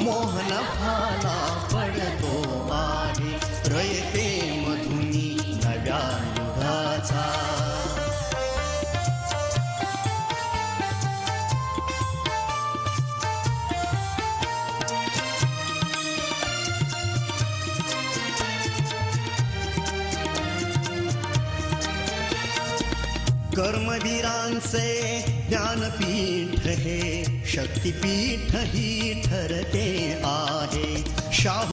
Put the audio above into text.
मोहन फाला पडतो आहे. रयते मधुनी नव्या युगाचा. कर्मवीरांचे ज्ञानपीठ हे शक्तिपीठ ही ठरते आहे. शाहू